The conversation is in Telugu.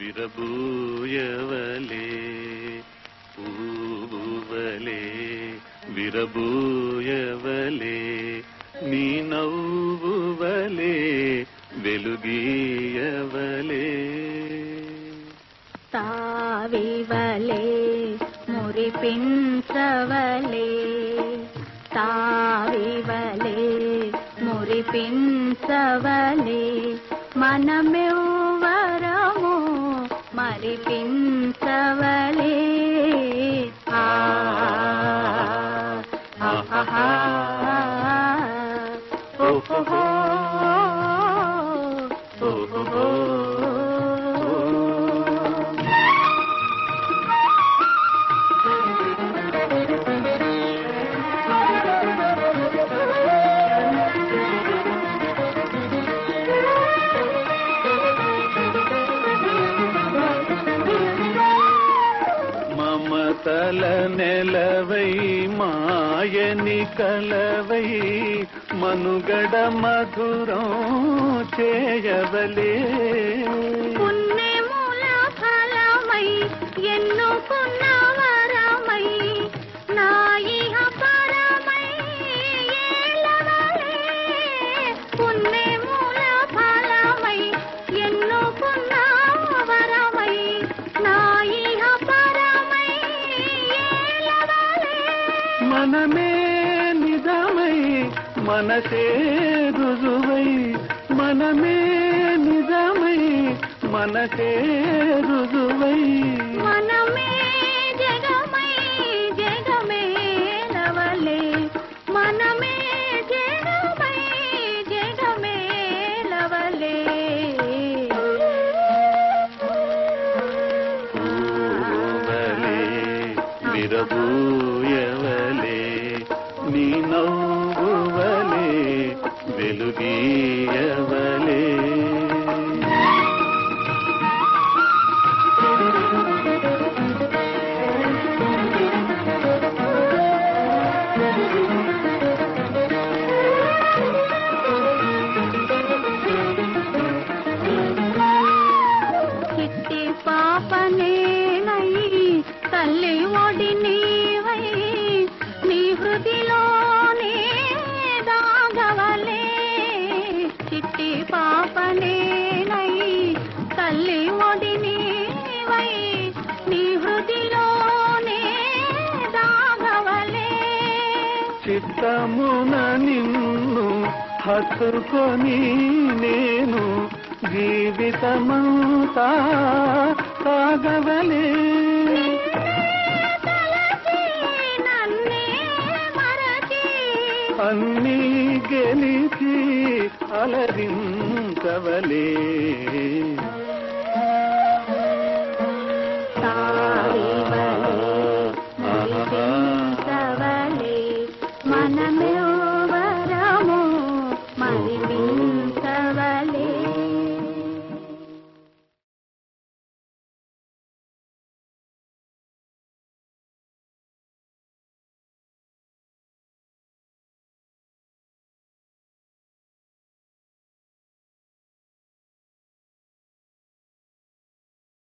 விரபூயவலே பூபுவலே விರಬೂಯವಲೇ ನೀ ನವ್ವುವಲೇ ಬೆಲುಗಿಯವಲೇ ತಾವಿವಲೇ ಮುರಿಪಿಂಸವಲೇ ತಾವಿವಲೇ ಮುರಿಪಿಂಸವಲೇ ಮನಮೆವು మమతల నెలవై మాయని కలవై మనుగడ మధురం చేయవలే. పుణ్యముల ఫలమై ఎన్నో మనసే రుజువై మనమే నిజమై మనసే రుజువై. మనమే జగమై జగమే లవలే మనమే జగమై జగమే లవలే పూవలే పాపనేనై తల్లి ఒడి నీవై నీ హృదిలోనే దాగవలే చిత్తమున నిన్ను హత్తుకొని నేను జీవితమంతా సాగవలే. అన్నీ గెలిచి కవలే.